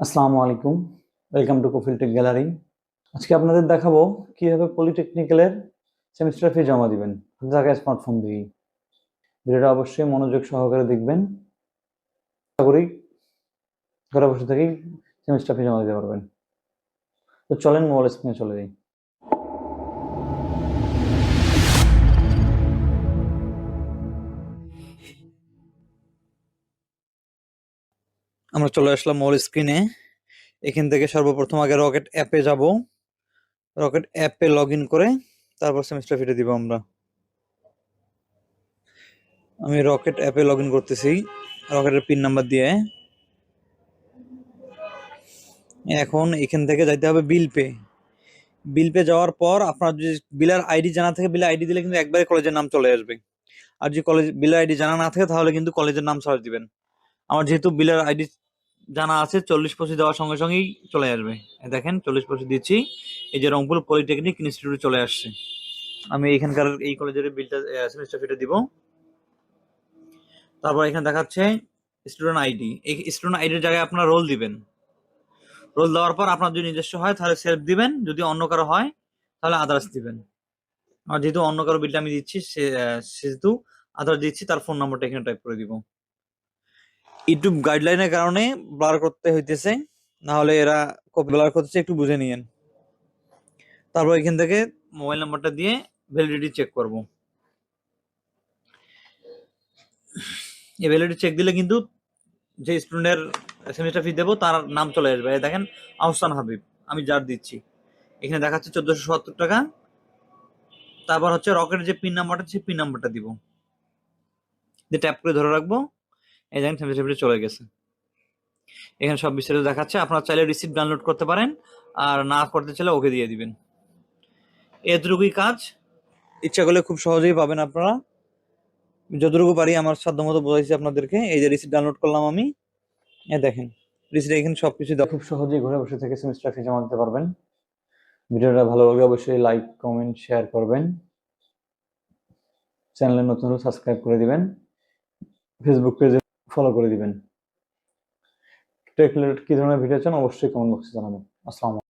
আসসালামু আলাইকুম। Welcome to Kafil tech gallery আজকে আপনাদের দেখাবো কীভাবে পলিটেকনিক্যালের সেমিস্টার ফি জমা দিবেন। জায়গায় স্মার্টফোন দিয়েই। ভিডিওটা অবশ্যই মনোযোগ সহকারে দেখবেন। আশা করি ঘরে বসে থেকেই সেমিস্টার ফি জমা দিতে পারবেন। তো চলেন মোবাইল স্ক্রিনে চলে যাই। আমরা চলে আসলাম মোবাইল স্ক্রিনে এখান থেকে সর্বপ্রথম আগে রকেট অ্যাপে যাব। রকেট অ্যাপে লগ ইন করে তারপর সেমিস্টার ফিটে দিব আমরা। আমি রকেট অ্যাপে লগ ইন করতেছি। রকেটের পিন নাম্বার দিয়ে। এখন এখান থেকে যাইতে হবে বিল পে বিল পে যাওয়ার পর আপনার যদি বিলার আইডি জানা থাকে বিলের আইডি দিলে কিন্তু একবারে কলেজের নাম চলে আসবে। আর যদি কলেজ বিলার আইডি জানা না থাকে, তাহলে কিন্তু কলেজের নাম সার্চ দিবেন। আমার যেহেতু বিলার আইডি জানা আছে, চল্লিশ পঁচিশ দেওয়ার সঙ্গে সঙ্গেই চলে আসবে। দেখেন, চল্লিশ পঁচিশ দিচ্ছি। এই যে রংপুর পলিটেকনিক ইনস্টিটিউট চলে আসছে। আমি এখানকার এই কলেজের বিলটা সেমিস্টার ফিটা দিব। তারপর এখানে দেখাচ্ছে স্টুডেন্ট আইডি এই স্টুডেন্ট আইডির জায়গায় আপনার রোল দিবেন। রোল দেওয়ার পর আপনার যদি নিজস্ব হয়, তাহলে সেলফ দিবেন। যদি অন্য কারও হয়, তাহলে আদার্স দিবেন। আর যেহেতু অন্য কারও বিলটা আমি দিচ্ছি সেহেতু আদার্স দিচ্ছি, তার ফোন নাম্বারটা এখানে টাইপ করে দিব। ইউটিউব গাইডলাইনের কারণে ব্লার করতে হইতেছে না হলে এরা ব্লার করতেছে একটু বুঝে নিয়েন। তারপর এখান থেকে মোবাইল নাম্বারটা দিয়ে ভ্যালিডিটি চেক করব। এই ভ্যালিডিটি চেক দিলে কিন্তু যে স্টুডেন্টের সেমিস্টার ফি দেবো, তার নাম চলে আসবে। দেখেন, আহসান হাবিব, আমি যার দিচ্ছি। এখানে দেখাচ্ছে চোদ্দশো সত্তর টাকা। তারপর হচ্ছে রকেটের যে পিন নাম্বারটা সেই পিন নাম্বারটা দিব। দিয়ে ট্যাপ করে ধরে রাখব। এই দেখেন সেমিস্টার চলে গেছে। এখানে সব বিস্তারিত দেখাচ্ছে। আপনারা চাইলে রিসিপ্ট ডাউনলোড করতে পারেন। আর না করতে চাইলে ওকে দিয়ে দিবেন। এতটুকুই কাজ। ইচ্ছা করলে খুব সহজেই পাবেন আপনারা। যতটুকু পারি আমার সাধ্য মতো বোঝাইছি আপনাদেরকে। এই যে রিসিপ্ট ডাউনলোড করলাম আমি। এ দেখেন রিসিপ্ট এখানে সবকিছু দেওয়া খুব সহজেই ঘরে বসে থেকে সেমিস্টার ফি জমা দিতে পারবেন। ভিডিওটা ভালো লাগলে অবশ্যই লাইক কমেন্ট শেয়ার করবেন। চ্যানেলে নতুন সাবস্ক্রাইব করে দিবেন। ফেসবুক পেজে ফলো করে দিবেন। টেক রিলেটেড কি ধরনের ভিডিও চান অবশ্যই কমেন্ট বক্সে জানাবেন। আসসালামু